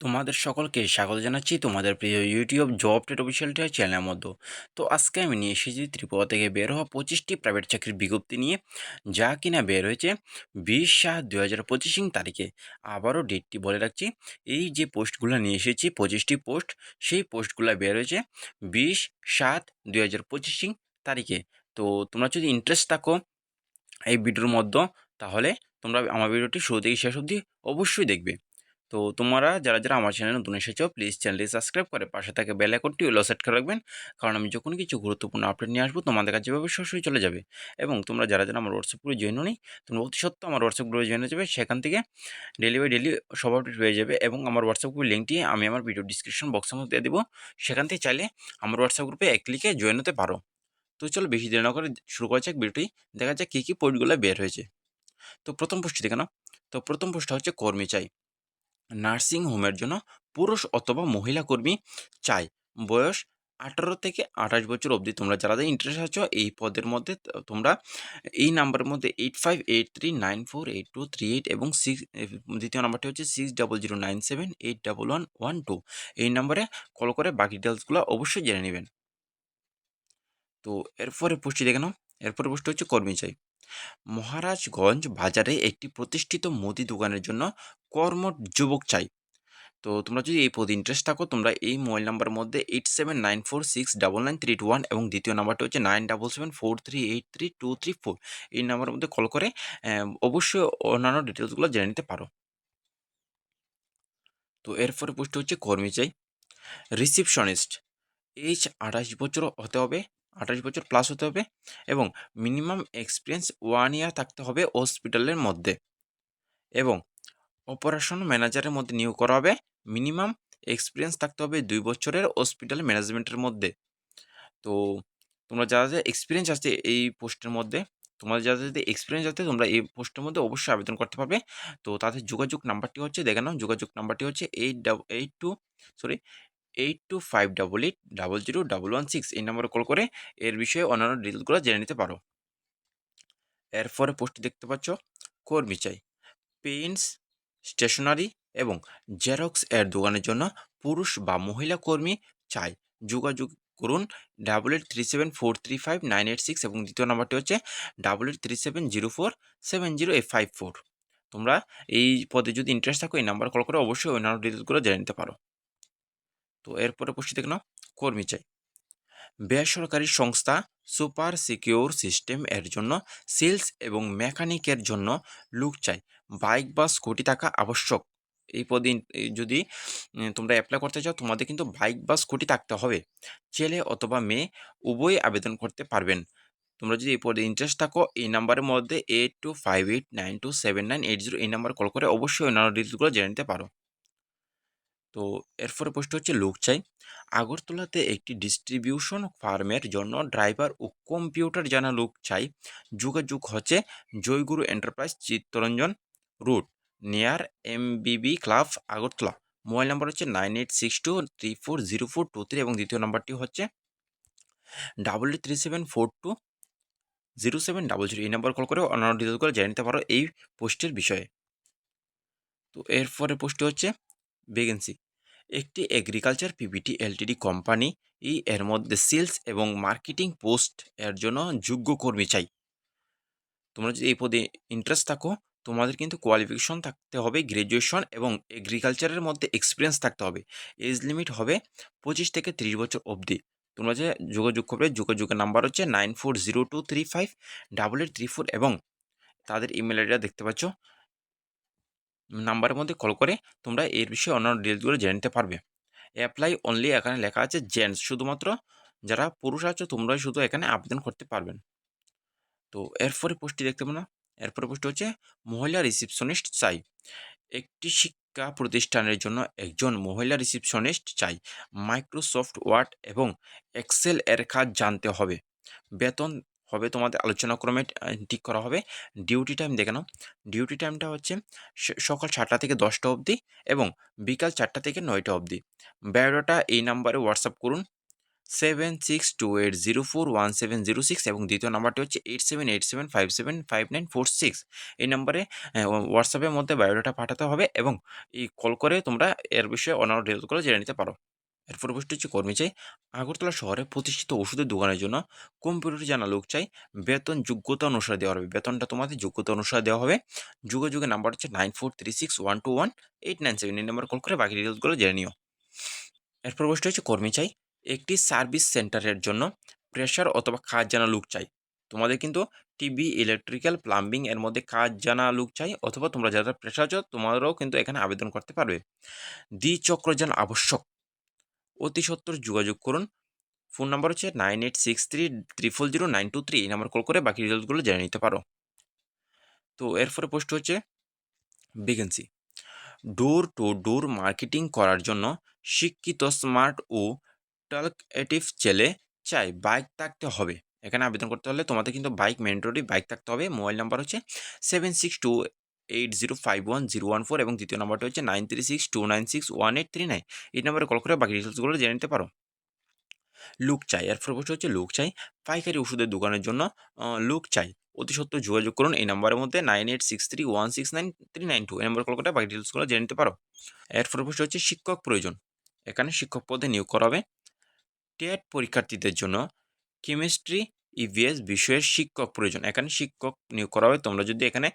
তোমাদের সকলকে স্বাগত জানাচ্ছি তোমাদের প্রিয় ইউটিউব জব টেট অফিসিয়াল চ্যানেলের মধ্যে। তো আজকে আমি নিয়ে এসেছি ত্রিপুরা থেকে বের হওয়া পঁচিশটি প্রাইভেট চাকরির বিজ্ঞপ্তি নিয়ে, যা কিনা বের হয়েছে বিশ সাত দু হাজার পঁচিশ তারিখে। আবারও ডেটটি বলে রাখছি, এই যে পোস্টগুলো নিয়ে এসেছি, পঁচিশটি পোস্ট, সেই পোস্টগুলো বের হয়েছে বিশ সাত দু হাজার পঁচিশ তারিখে। তো তোমরা যদি ইন্টারেস্ট থাকো এই ভিডিওর মধ্যে, তাহলে তোমরা আমার ভিডিওটি শুরু থেকে শেষ অবধি অবশ্যই দেখবে। তো তোমরা যারা যারা আমার চ্যানেলে নতুন এসেছ প্লিজ চ্যানেলটি সাবস্ক্রাইব করে পাশে থাকে বেল আইকনটি ওলো সেট করে রাখবেন। কারণ আমি যখন কিছু গুরুত্বপূর্ণ আপডেট নিয়ে আসব, তোমাদের কাছে যেভাবে সরাসরি চলে যাবে। এবং তোমরা যারা যারা আমার হোয়াটসঅ্যাপ গ্রুপে জয়েন হনি তোমরা অতি সত্ত্বেও আমার হোয়াটসঅ্যাপ গ্রুপে জয়েন হয়ে যাবে। সেখান থেকে ডেলি বাই ডেলি সব আপডেট হয়ে যাবে এবং আমার হোয়াটসঅ্যাপ গ্রুপের লিঙ্কটি আমি আমার ভিডিও ডিসক্রিপশন বক্সের মধ্যে দিয়ে দেবো। সেখান থেকে চাইলে আমার হোয়াটসঅ্যাপ গ্রুপে এক ক্লিকে জয়েন হতে পারো। তো চলো বেশি দেরি না করে শুরু করা যাক ভিডিওটি দেখা যাক কী কী পোস্টগুলো বের হয়েছে। তো প্রথম পোস্টটি দেখে নাও। তো প্রথম পোস্টটা হচ্ছে কর্মী চাই। নার্সিং হোমের জন্য পুরুষ অথবা মহিলা কর্মী চাই। বয়স আঠারো থেকে আঠাশ বছর অবধি তোমরা যারা ইন্টারেস্ট আছো, এই পদের মধ্যে তোমরা এই নাম্বারের মধ্যে eight five eight three nine four eight two three eight এবং সিক্স দ্বিতীয় নাম্বারটি হচ্ছে six double zero nine seven eight double one one two এই নাম্বারে কল করে বাকি ডিটেলসগুলো অবশ্যই জেনে নেবেন। তো এরপরে পোস্টটি দেখে নাও। এরপরে পোস্ট হচ্ছে কর্মী চাই। মহারাজগঞ্জ বাজারে একটি প্রতিষ্ঠিত মুদি দোকানের জন্য কর্ম যুবক চাই। তো তোমরা যদি এই পদে ইন্টারেস্ট থাকো, তোমরা এই মোবাইল নাম্বারের মধ্যে eight seven nine four six double nine three two one এবং দ্বিতীয় নাম্বারটা হচ্ছে nine double seven four three eight three two three four এই নাম্বারের মধ্যে কল করে অবশ্যই অন্যান্য ডিটেলসগুলো জেনে নিতে পারো। তো এরপরে পোস্ট হচ্ছে কর্মী চাই। রিসিপশনিস্ট এইজ আঠাশ বছর হতে হবে, আঠাশ বছর প্লাস হতে হবে এবং মিনিমাম এক্সপিরিয়েন্স ওয়ান ইয়ার থাকতে হবে হসপিটালের মধ্যে। এবং অপারেশন ম্যানেজারের মধ্যে নিয়োগ করা হবে। মিনিমাম এক্সপিরিয়েন্স থাকতে হবে দুই বছরের হসপিটাল ম্যানেজমেন্টের মধ্যে। তো তোমরা যারা যারা এক্সপিরিয়েন্স আছে এই পোস্টের মধ্যে তোমাদের যাদের যদি এক্সপিরিয়েন্স আছে তোমরা এই পোস্টের মধ্যে অবশ্যই আবেদন করতে পারবে। তো তাদের যোগাযোগ নাম্বারটি হচ্ছে, দেখে নাও, যোগাযোগ নাম্বারটি হচ্ছে eight double eight two, sorry, eight two five double eight, double zero, double one six এই নম্বরে কল করে এর বিষয়ে অন্যান্য ডিটেলসগুলো জেনে নিতে পারো। এরপরে পোস্টটি দেখতে পাচ্ছ, কর্মী চাই। পেন্স স্টেশনারি এবং জেরক্স এর দোকানের জন্য পুরুষ বা মহিলা কর্মী চাই। যোগাযোগ করুন double eight three seven four three five nine eight six এবং দ্বিতীয় নাম্বারটি হচ্ছে double eight three seven zero four seven zero eight five four তোমরা এই পদে যদি ইন্টারেস্ট থাকো, এই নাম্বার কল করে অবশ্যই অন্যান্য ডিটেলসগুলো জেনে নিতে পারো। তো এরপরে পোস্টটি দেখো কর্মী চাই। বেসরকারি সংস্থা সুপার সিকিউর সিস্টেম এর জন্য সেলস এবং মেকানিকের জন্য লুক চাই। বাইক বা স্কুটি থাকা আবশ্যক। এই পদে যদি তোমরা অ্যাপ্লাই করতে চাও, তোমাদের কিন্তু বাইক বা স্কুটি থাকতে হবে। ছেলে অথবা মেয়ে উভয়ই আবেদন করতে পারবেন। তোমরা যদি এই পদে ইন্টারেস্ট থাকো, এই নাম্বারের মধ্যে eight two five eight nine two seven nine eight zero এই নাম্বার কল করে অবশ্যই অন্যান্য ডিটেলসগুলো জেনে নিতে পারো। তো এরপরে পোস্ট হচ্ছে লোক চাই। আগরতলাতে একটি ডিস্ট্রিবিউশন ফার্মের জন্য ড্রাইভার ও কম্পিউটার জানা লোক চাই। যোগাযোগ হচ্ছে Joyguru enterprise Chittaranjan. Route near MBB club Agartala. Mobile number হচ্ছে nine eight six two three four zero four two three এবং দ্বিতীয় নাম্বারটি হচ্ছে double eight three seven four two zero seven double zero এই নাম্বার কল করে অন্যান্য ডিটেলসগুলো জেনে নিতে পারো এই পোস্টের বিষয়ে। তো এরপরে পোস্টটি হচ্ছে ভ্যাকেন্সি একটি এগ্রিকালচার পিভিটি এলটিডি কোম্পানি ই এর মধ্যে সেলস এবং মার্কেটিং পোস্ট এর জন্য যোগ্য কর্মী চাই। তোমরা যদি এই পদে ইন্টারেস্ট থাকো তোমাদের কিন্তু কোয়ালিফিকেশন থাকতে হবে গ্র্যাজুয়েশন এবং এগ্রিকালচারের মধ্যে এক্সপিরিয়েন্স থাকতে হবে। এজ লিমিট হবে পঁচিশ থেকে তিরিশ বছর অবধি। তোমরা যে যোগাযোগ করবে, যোগাযোগের নাম্বার হচ্ছে nine four zero two three five double eight three four এবং তাদের ইমেল আইডিটা দেখতে পাচ্ছ। নাম্বারের মধ্যে কল করে তোমরা এর বিষয়ে অন্যান্য ডিটেলসগুলো জেনে নিতে পারবে। অ্যাপ্লাই অনলি এখানে লেখা আছে জেন্টস শুধুমাত্র যারা পুরুষ আছো তোমরাই শুধু এখানে আবেদন করতে পারবেন। তো এরপরে পোস্টটি দেখতে পাবো না। এরপরে পোস্ট হচ্ছে, মহিলা রিসিপশনিস্ট চাই। একটি শিক্ষা প্রতিষ্ঠানের জন্য একজন মহিলা রিসিপশনিস্ট চাই। মাইক্রোসফট ওয়ার্ড এবং এক্সেল এর কাজ জানতে হবে। বেতন হবে তোমাদের আলোচনাক্রমে ঠিক করা হবে। ডিউটি টাইম দেখে নাও। ডিউটি টাইমটা হচ্ছে সকাল সাতটা থেকে দশটা অবধি এবং বিকাল চারটা থেকে নয়টা অবধি। বায়োডাটা এই নাম্বারে হোয়াটসঅ্যাপ করুন। Seven six two eight zero four one seven zero six এবং দ্বিতীয় নাম্বারটি হচ্ছে eight seven eight seven five seven five nine four six এই নাম্বারে হোয়াটসঅ্যাপের মধ্যে বায়োডাটা পাঠাতে হবে এবং এই কল করে তোমরা এর বিষয়ে অন্যান্য ডিটেলসগুলো জেনে নিতে পারো। এর পরবর্তী হচ্ছে, কর্মী চাই, আগরতলা শহরে প্রতিষ্ঠিত ওষুধের দোকানের জন্য কম্পিউটার জানা লোক চাই, বেতন যোগ্যতা অনুসারে দেওয়া হবে। বেতনটা তোমাদের যোগ্যতা অনুসারে দেওয়া হবে। যুগে যুগে নাম্বার হচ্ছে nine four three six one two one eight nine seven এই নাম্বার কল করে বাকি ডিটেলসগুলো জেনে নিও। এর পরবর্তী হচ্ছে, কর্মী চাই একটি সার্ভিস সেন্টারের জন্য প্রেশার অথবা কাজ জানা লোক চাই। তোমাদের কিন্তু টিভি ইলেকট্রিক্যাল প্লাম্বিং এর মধ্যে কাজ জানা লোক চাই অথবা তোমরা যারা প্রেশার চাও তোমাদেরও কিন্তু এখানে আবেদন করতে পারবে। দ্বিচক্রযান আবশ্যক। অতি সত্তর যোগাযোগ করুন। ফোন নাম্বার হচ্ছে nine eight six three, triple zero, nine two three এই নাম্বার কল করে বাকি ডিটেলসগুলো জেনে নিতে পারো। তো এরপরে পোস্ট হচ্ছে vacancy door to door marketing করার জন্য শিক্ষিত স্মার্ট ও টালকেটিভ ছেলে চাই বাইক থাকতে হবে। এখানে আবেদন করতে হলে তোমাদের কিন্তু বাইক ম্যান্ডেটরি বাইক থাকতে হবে। মোবাইল নাম্বার হচ্ছে seven six two eight zero five one zero one four এবং দ্বিতীয় নাম্বারটা হচ্ছে nine three six two nine six one eight three nine এই নাম্বারে কল করে বাকি ডিটেলসগুলো জেনে নিতে পারো। লুক চাই, এর পরবর্তী হচ্ছে লুক চাই। পাইকারি ওষুধের দোকানের জন্য লুক চাই। অতি সত্য যোগাযোগ করুন এই নাম্বারের মধ্যে nine eight six three one six nine three nine two এই নাম্বার কল করে বাকি ডিটেলসগুলো জেনে নিতে পারো। এর পরবর্তী হচ্ছে শিক্ষক প্রয়োজন। এখানে শিক্ষক পদে নিয়োগ করাবে টেট পরীক্ষার্থীদের জন্য কেমিস্ট্রি, ইভিএস বিষয়ের শিক্ষক প্রয়োজন। এখানে শিক্ষক নিয়োগ করা হবে। তোমরা যদি এখানে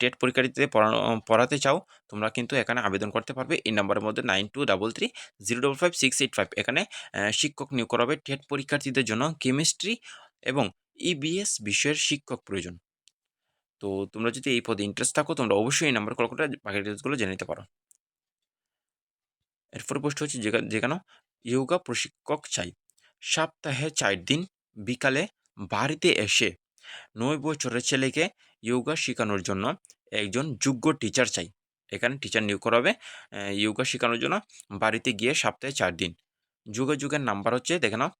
টেট পরীক্ষার্থীদের পড়ানো, পড়াতে চাও, তোমরা কিন্তু এখানে আবেদন করতে পারবে। এই নাম্বারের মধ্যে nine two double three zero double five six eight five. এখানে শিক্ষক নিয়োগ করা হবে টেট পরীক্ষার্থীদের জন্য কেমিস্ট্রি এবং ইবিএস বিষয়ের শিক্ষক প্রয়োজন। তো তোমরা যদি এই পদে ইন্টারেস্ট থাকো, তোমরা অবশ্যই এই নাম্বার কল করে বাকি ডিটেলসগুলো জেনে নিতে পারো। এরপরে পোস্ট হচ্ছে যেখানে ইয়োগা প্রশিক্ষক চাই। সপ্তাহে চার দিন, বিকালে বাড়িতে এসে নয় বছরের ছেলেকে ইয়োগা শেখানোর জন্য একজন যোগ্য টিচার চাই। এখানে টিচার নিয়োগ করা হবে। ইয়োগা শেখানোর জন্য বাড়িতে গিয়ে সপ্তাহে চার দিন। যোগাযোগের নাম্বার হচ্ছে, দেখে নাও।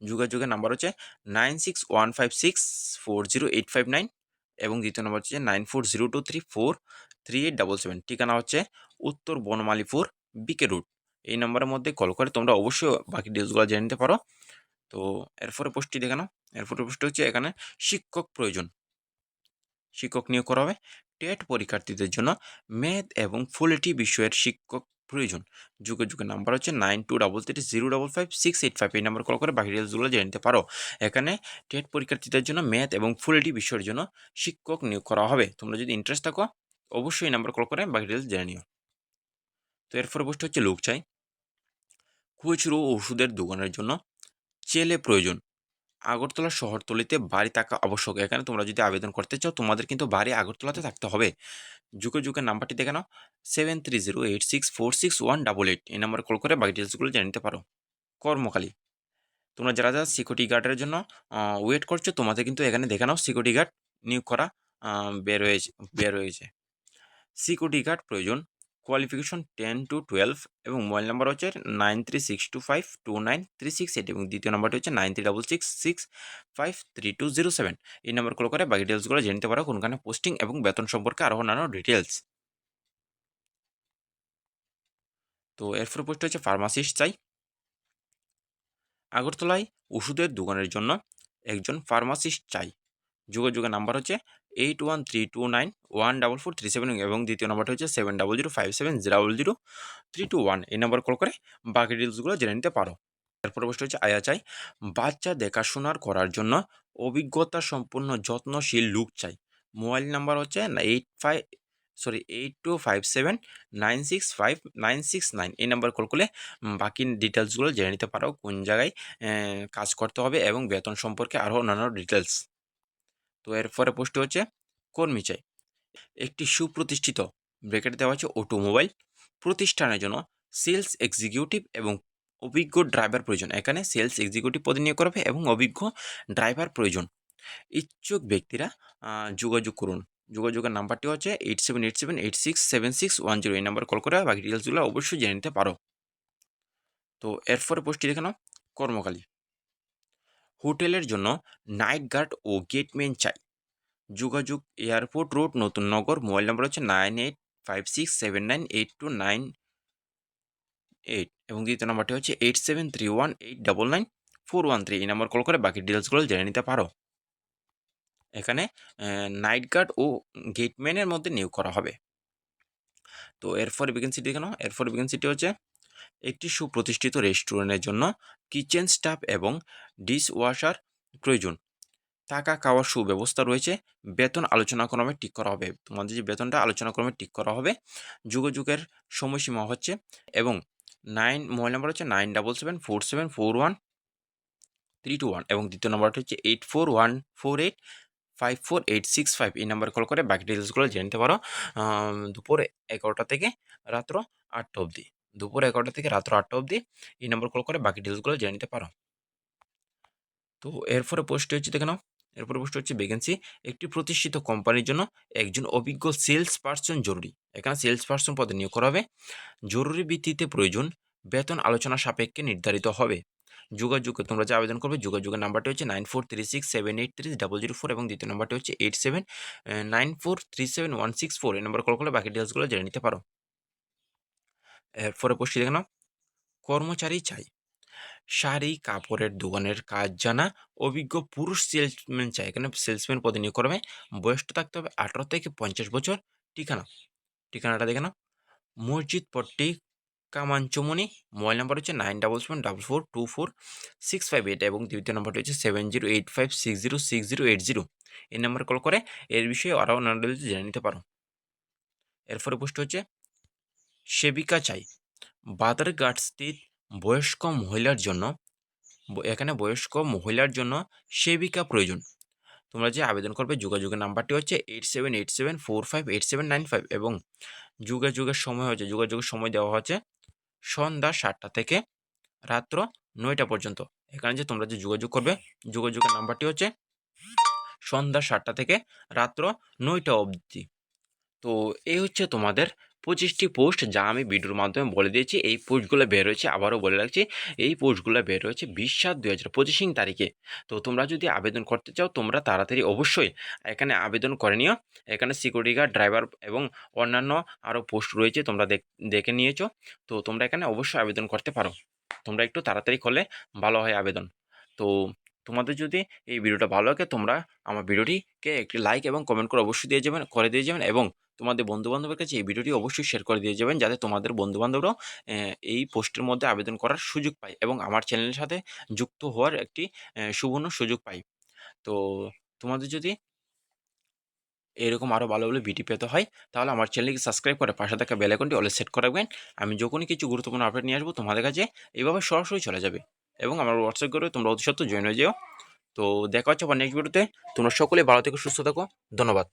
যোগাযোগের নাম্বার হচ্ছে nine six one five six four zero eight five nine এবং দ্বিতীয় নম্বর হচ্ছে nine four zero two three four three eight double seven. ঠিকানা হচ্ছে উত্তর বনমালীপুর, বিকে রুট এই নাম্বারের মধ্যে কল করে তোমরা অবশ্যই বাকি ডিটেলসগুলো জেনে নিতে পারো। তো এরপরে পোস্টটি দেখে নাও। এরপরে পোস্ট হচ্ছে এখানে শিক্ষক প্রয়োজন। শিক্ষক নিয়োগ করা হবে। টেট পরীক্ষার্থীদের জন্য ম্যাথ এবং ফুলিটি বিষয়ের শিক্ষক প্রয়োজন। যুগে যুগে নাম্বার হচ্ছে nine two double three zero double five six eight five এই নাম্বার কল করে বাকি ডিটেলসগুলো জেনে নিতে পারো। এখানে টেট পরীক্ষার্থীদের জন্য ম্যাথ এবং ফুলিটি বিষয়ের জন্য শিক্ষক নিয়োগ করা হবে। তোমরা যদি ইন্টারেস্ট থাকো, অবশ্যই এই নাম্বার কল করে বাকি ডিটেলস জেনে নিও। তো এরপরে পোস্ট হচ্ছে লোক চাই খুচরো ওষুধের দোকানের জন্য চেলে প্রয়োজন। আগরতলা শহরতলিতে বাড়ি থাকা আবশ্যক। এখানে তোমরা যদি আবেদন করতে চাও, তোমাদের কিন্তু বাড়ি আগরতলাতে থাকতে হবে। যুগে যুগের নাম্বারটি দেখে নাও। Seven three zero eight six four six one double eight এই নাম্বারে কল করে বাকি ডিটেলসগুলো জেনে নিতে পারো। কর্মকালী। তোমরা যারা যারা সিকিউরিটি গার্ডের জন্য ওয়েট করছ, তোমাদের কিন্তু এখানে দেখে নাও সিকিউরিটি গার্ড নিয়োগ করা বের হয়েছে বের হয়েছে। সিকিউরিটি গার্ড প্রয়োজন। কোয়ালিফিকেশন টেন টু টুয়েলভ এবং মোবাইল নাম্বার হচ্ছে nine three six two five two nine three six eight এবং দ্বিতীয় নাম্বারটি হচ্ছে nine three double six six five three two zero seven এই নাম্বার কল করে বাকি ডিটেলসগুলো জানতে পারো কোনখানে পোস্টিং এবং বেতন সম্পর্কে আরও অন্যান্য ডিটেলস তো এরপরে পোস্ট হচ্ছে ফার্মাসিস্ট চাই। আগরতলায় ওষুধের দোকানের জন্য একজন ফার্মাসিস্ট চাই। যোগাযোগের নাম্বার হচ্ছে eight one three two nine one double four three seven এবং দ্বিতীয় নাম্বারটা হচ্ছে seven double zero five seven double zero three two one এই নাম্বার কল করে বাকি ডিটেলসগুলো জেনে নিতে পারো। এরপর বসে হচ্ছে, আয়া চাই, বাচ্চা দেখাশোনার করার জন্য অভিজ্ঞতা সম্পন্ন যত্নশীল লুক চাই। মোবাইল নাম্বার হচ্ছে eight five sorry eight two five seven nine six five nine six nine এই নাম্বার কল করলে বাকি ডিটেলসগুলো জেনে নিতে পারো, কোন জায়গায় কাজ করতে হবে এবং বেতন সম্পর্কে আরও অন্যান্য ডিটেলস তো এরপরে পোস্ট হচ্ছে কর্মী চাই একটি সুপ্রতিষ্ঠিত ব্রেকেট দেওয়া হচ্ছে অটোমোবাইল প্রতিষ্ঠানের জন্য সেলস এক্সিকিউটিভ এবং অভিজ্ঞ ড্রাইভার প্রয়োজন। এখানে সেলস এক্সিকিউটিভ পদে নিয়োগ করবে এবং অভিজ্ঞ ড্রাইভার প্রয়োজন। ইচ্ছুক ব্যক্তিরা যোগাযোগ করুন। যোগাযোগের নাম্বারটি হচ্ছে eight seven eight seven eight six seven six one zero এই নাম্বার কল করে বাকি ডিটেলসগুলো অবশ্যই জেনে নিতে পারো। তো এরপরে পোস্টটি দেখে নাও কর্মকালী। হোটেলের জন্য নাইট গার্ড ও গেটম্যান চাই। যোগাযোগ এয়ারপোর্ট রোড, নতুন নগর, মোবাইল নম্বর হচ্ছে nine eight five six seven nine eight two nine eight এবং দ্বিতীয় নাম্বারটি হচ্ছে eight seven three one eight double nine four one three এই নাম্বার কল করে বাকি ডিটেলসগুলো জেনে নিতে পারো। এখানে নাইট গার্ড ও গেটম্যানের মধ্যে নিয়োগ করা হবে। তো এরপরে ভ্যাকেন্সিটি কেন? এরপরে ভ্যাকেন্সিটি হচ্ছে একটি সুপ্রতিষ্ঠিত রেস্টুরেন্টের জন্য কিচেন স্টাফ এবং ডিশ ওয়াশার প্রয়োজন। থাকা খাওয়ার সুব্যবস্থা রয়েছে। বেতন আলোচনা ক্রমে ঠিক করা হবে। তোমাদের যে বেতনটা আলোচনা ক্রমে ঠিক করা হবে যুগের সময়সীমা হচ্ছে এবং নাইন মোবাইল নাম্বার হচ্ছে nine double seven four seven four one three two one এবং দ্বিতীয় নাম্বারটা হচ্ছে eight four one four eight five four eight six five এই নাম্বার কল করে বাকি ডিটেলসগুলো জেনে নিতে পারো দুপুর এগারোটা থেকে রাত্র আটটা অবধি। দুপুর এগারোটা থেকে রাত্র আটটা অবধি এই নম্বর কল করে বাকি ডিটেলসগুলো জেনে নিতে পারো। তো এরপরে পোস্টটি হচ্ছে, দেখে নাও। এরপরে পোস্ট হচ্ছে ভ্যাকেন্সি একটি প্রতিষ্ঠিত কোম্পানির জন্য একজন অভিজ্ঞ সেলস পার্সন জরুরি। এখানে সেলস পার্সন পদে নিয়োগ করা হবে। জরুরি ভিত্তিতে প্রয়োজন বেতন আলোচনা সাপেক্ষে নির্ধারিত হবে। যোগাযোগে তোমরা যে আবেদন করবে, যোগাযোগের নাম্বারটি হচ্ছে nine four three six seven eight three double zero four এবং দ্বিতীয় নাম্বারটি হচ্ছে eight seven nine four three seven one six four. এই নাম্বার কল করলে বাকি ডিটেলসগুলো জেনে নিতে পারো। এরপরে পোস্টটি দেখে নাও। কর্মচারী চাই। শাড়ি, কাপড়ের দোকানের কাজ জানা, অভিজ্ঞ পুরুষ সেলসম্যান চাই। এখানে সেলসম্যান পদে নিয়োগ করবে বয়সটা থাকতে হবে আঠারো থেকে পঞ্চাশ বছর। ঠিকানা? ঠিকানাটা দেখে নাও। মসজিদ পট্টি কামাঞ্চমণি মোবাইল নাম্বার হচ্ছে nine double seven double four two four six five eight এবং দ্বিতীয় নাম্বারটি হচ্ছে seven zero eight five six zero six zero eight zero. এই নাম্বার কল করে এর বিষয়ে আরও অন্যান্য জেনে নিতে পারো। এরপরে পোস্ট হচ্ছে সেবিকা চাই। বাদারঘাট স্থিত বয়স্ক মহিলার জন্য এখানে বয়স্ক মহিলার জন্য সেবিকা প্রয়োজন। তোমরা যে আবেদন করবে, যোগাযোগের নাম্বারটি হচ্ছে eight seven eight seven four five eight seven nine five এবং যোগাযোগের সময় হচ্ছে, যোগাযোগের সময় দেওয়া হচ্ছে সন্ধ্যা সাতটা থেকে রাত্র নয়টা পর্যন্ত। এখানে যে তোমরা যে যোগাযোগ করবে, যোগাযোগের নাম্বারটি হচ্ছে সন্ধ্যা সাতটা থেকে রাত্র নয়টা অবধি। তো এই হচ্ছে তোমাদের পঁচিশটি পোস্ট যা আমি ভিডিওর মাধ্যমে বলে দিয়েছি। এই পোস্টগুলো বের হয়েছে, আবারও বলে রাখছি, এই পোস্টগুলো বের হয়েছে বিশ সাত দুই হাজার পঁচিশিং তারিখে। তো তোমরা যদি আবেদন করতে চাও, তোমরা তাড়াতাড়ি অবশ্যই এখানে আবেদন করে নিও। এখানে সিকিউরিটি গার্ড ড্রাইভার এবং অন্যান্য আরও পোস্ট রয়েছে, তোমরা দেখ- দেখে নিয়েছো। তো তোমরা এখানে অবশ্যই আবেদন করতে পারো। তোমরা একটু তাড়াতাড়ি করলে ভালো হয় আবেদন। তো তোমাদের যদি এই ভিডিওটা ভালো লাগে, তোমরা আমার ভিডিওটিকে একটি লাইক এবং কমেন্ট করে অবশ্যই দিয়ে যাবেন, করে দিয়ে যাবেন এবং তোমাদের বন্ধুবান্ধবের কাছে এই ভিডিওটি অবশ্যই শেয়ার করে দিয়ে যাবেন, যাতে তোমাদের বন্ধুবান্ধবরাও এই পোস্টের মধ্যে আবেদন করার সুযোগ পায় এবং আমার চ্যানেলের সাথে যুক্ত হওয়ার একটি সুবর্ণ সুযোগ পাই। তো তোমাদের যদি এরকম আরও ভালো ভালো ভিডিও পেতে হয়, তাহলে আমার চ্যানেলকে সাবস্ক্রাইব করে পাশে থাকা বেল আইকনটি অলে সেট করে রাখবেন। আমি যখনই কিছু গুরুত্বপূর্ণ আপডেট নিয়ে আসব, তোমাদের কাছে এইভাবে সরাসরি চলে যাবে এবং আমার হোয়াটসঅ্যাপ করে তোমরা অতি সত্ত্বর জয়েন হয়ে যেও। তো দেখা হচ্ছে আবার নেক্সট ভিডিওতে তোমরা সকলে ভালো থেকে, সুস্থ থাকো। ধন্যবাদ।